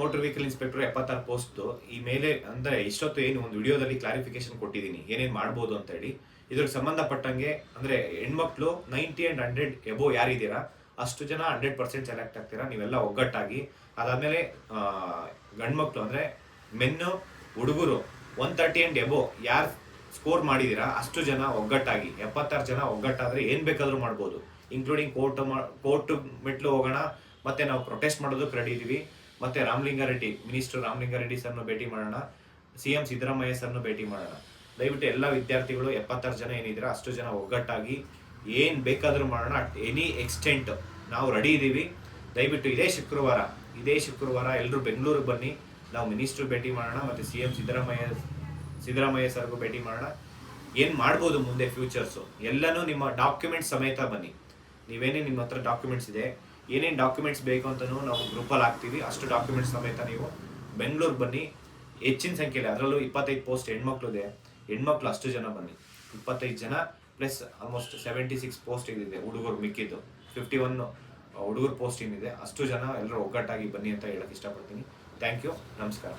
Motor vehicle inspector ಎಪ್ಪತ್ತಾರು post ಈ ಮೇಲೆ ಅಂದ್ರೆ ಇಷ್ಟೊತ್ತು ಏನು ಒಂದು ವಿಡಿಯೋದಲ್ಲಿ ಕ್ಲಾರಿಫಿಕೇಶನ್ ಕೊಟ್ಟಿದ್ದೀನಿ. ಏನೇನು ಮಾಡ್ಬೋದು ಅಂತ ಹೇಳಿ. ಇದ್ರಿಗೆ ಸಂಬಂಧಪಟ್ಟಂಗೆ ಅಂದ್ರೆ ಹೆಣ್ಮಕ್ಳು ನೈಂಟಿ ಅಂಡ್ ಹಂಡ್ರೆಡ್ ಎಬೋ ಯಾರಿದ್ದೀರಾ? ಅಷ್ಟು ಜನ ಹಂಡ್ರೆಡ್ ಪರ್ಸೆಂಟ್ ಸೆಲೆಕ್ಟ್ ಆಗ್ತೀರಾ? ನೀವೆಲ್ಲ ಒಗ್ಗಟ್ಟಾಗಿ. ಅದಾದ್ಮೇಲೆ ಗಂಡ್ಮಕ್ಳು ಅಂದ್ರೆ ಮೆನ್ನು ಹುಡುಗರು ಒನ್ ತರ್ಟಿ ಅಂಡ್ ಎಬೋ ಯಾರು ಸ್ಕೋರ್ ಮಾಡಿದೀರಾ ಅಷ್ಟು ಜನ ಒಗ್ಗಟ್ಟಾಗಿ. ಎಪ್ಪತ್ತಾರು ಜನ ಒಗ್ಗಟ್ಟಾದ್ರೆ ಏನ್ ಬೇಕಾದ್ರೂ ಮಾಡ್ಬೋದು. ಇನ್ಕ್ಲೂಡಿಂಗ್ ಕೋರ್ಟ್ ಕೋರ್ಟ್ ಮೆಟ್ಲು ಹೋಗೋಣ. ಮತ್ತೆ ನಾವು ಪ್ರೊಟೆಸ್ಟ್ ರೆಡಿ ಇದೀವಿ ಮತ್ತೆ ರಾಮಲಿಂಗಾರೆಡ್ಡಿ, ಮಿನಿಸ್ಟರ್ ರಾಮಲಿಂಗಾರೆಡ್ಡಿ ಸರ್ನ ಭೇಟಿ ಮಾಡೋಣ ಸಿ ಎಂ ಸಿದ್ದರಾಮಯ್ಯ ಸರ್ನ ಭೇಟಿ ಮಾಡೋಣ. ದಯವಿಟ್ಟು ಎಲ್ಲ ವಿದ್ಯಾರ್ಥಿಗಳು, ಎಪ್ಪತ್ತಾರು ಜನ ಏನಿದ್ದೀರಾ, ಅಷ್ಟು ಜನ ಒಗ್ಗಟ್ಟಾಗಿ ಏನು ಬೇಕಾದರೂ ಮಾಡೋಣ, ಅಟ್ ಎನಿ ಎಕ್ಸ್ಟೆಂಟ್ ನಾವು ರೆಡಿ ಇದ್ದೀವಿ ದಯವಿಟ್ಟು ಇದೇ ಶುಕ್ರವಾರ ಇದೇ ಶುಕ್ರವಾರ ಎಲ್ಲರೂ ಬೆಂಗಳೂರಿಗೆ ಬನ್ನಿ. ನಾವು ಮಿನಿಸ್ಟ್ರು ಭೇಟಿ ಮಾಡೋಣ, ಮತ್ತೆ ಸಿ ಎಂ ಸಿದ್ದರಾಮಯ್ಯ ಸಿದ್ದರಾಮಯ್ಯ ಸರ್ಗೂ ಭೇಟಿ ಮಾಡೋಣ. ಏನು ಮಾಡ್ಬೋದು ಮುಂದೆ ಫ್ಯೂಚರ್ಸು? ಎಲ್ಲನೂ ನಿಮ್ಮ ಡಾಕ್ಯುಮೆಂಟ್ ಸಮೇತ ಬನ್ನಿ. ನೀವೇನೇ ನಿಮ್ಮ ಹತ್ರ ಡಾಕ್ಯುಮೆಂಟ್ಸ್ ಇದೆ ಏನೇನು ಡಾಕ್ಯುಮೆಂಟ್ಸ್ ಬೇಕು ಅಂತಲೂ ನಾವು ಗ್ರೂಪಲ್ಲಿ ಹಾಕ್ತೀವಿ. ಅಷ್ಟು ಡಾಕ್ಯುಮೆಂಟ್ಸ್ ಸಮೇತ ನೀವು ಬೆಂಗಳೂರು ಬನ್ನಿ. ಹೆಚ್ಚಿನ ಸಂಖ್ಯೆಯಲ್ಲಿ ಅದರಲ್ಲೂ ಇಪ್ಪತ್ತೈದು ಪೋಸ್ಟ್ ಹೆಣ್ಮಕ್ಳು ಇದೆ ಹೆಣ್ಮಕ್ಳು ಅಷ್ಟು ಜನ ಬನ್ನಿ. ಇಪ್ಪತ್ತೈದು ಜನ plus almost seventy six post ಇದೆ ಹುಡುಗರು ಮಿಕ್ಕಿದ್ದು. ಫಿಫ್ಟಿ ಒನ್ ಹುಡುಗರು ಪೋಸ್ಟ್ ಏನಿದೆ. ಅಷ್ಟು ಜನ ಎಲ್ಲರೂ ಒಗ್ಗಟ್ಟಾಗಿ ಬನ್ನಿ ಅಂತ ಹೇಳೋಕ್ಕೆ ಇಷ್ಟಪಡ್ತೀನಿ. ಥ್ಯಾಂಕ್ ಯು ನಮಸ್ಕಾರ.